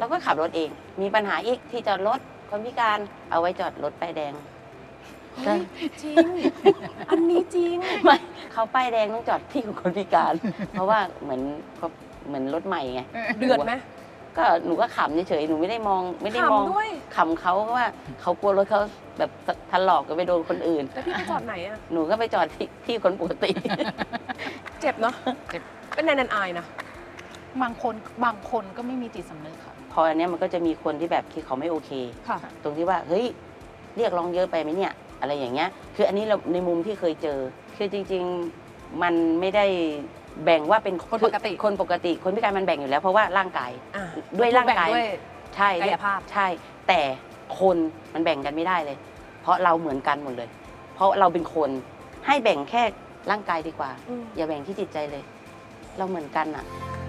เราก็ขับรถเอง มีปัญหาอีกที่จอดรถคนพิการเอาไว้จอดรถป้ายแดง เฮ้ยจริง อันนี้จริง ไม่เขาป้ายแดงต้องจอดที่ของคนพิการ เพราะว่าเหมือนเขาเหมือนรถใหม่ไงเดือดไหมก็หนูก็ขำเฉยๆหนูไม่ได้มองไม่ได้มองขำด้วยขำเขาเพราะว่าเขากลัวรถเขาแบบทะลอกกันไปโดนคนอื่นแล้วพี่ไปจอดไหนอะหนูก็ไปจอดที่ที่คนปกติ เจ็บเนาะเจ็บเป็นแนนแนนอายนะ บางคนบางคนก็ไม่มีจิตสำนึกค่ะ พออันเนี้ยมันก็จะมีคนที่แบบที่เขาไม่โอเค ค่ะ ตรงที่ว่าเฮ้ยเรียกร้องเยอะไปไหมเนี่ย อะไรอย่างเงี้ย คืออันนี้เราในมุมที่เคยเจอ คือจริง ๆมันไม่ได้แบ่งว่าเป็นคนปกติ คนปกติ คนพิการมันแบ่งอยู่แล้ว เพราะว่าร่างกายอะด้วยร่างกายแบ่ด้วยใช่กายภาพ ใช่ แต่คนมันแบ่งกันไม่ได้เลย เพราะเราเหมือนกันหมดเลย เพราะเราเป็นคนให้แบ่งแค่ร่างกายดีกว่า อืม อย่าแบ่งที่จิตใจเลย เราเหมือนกันอะอ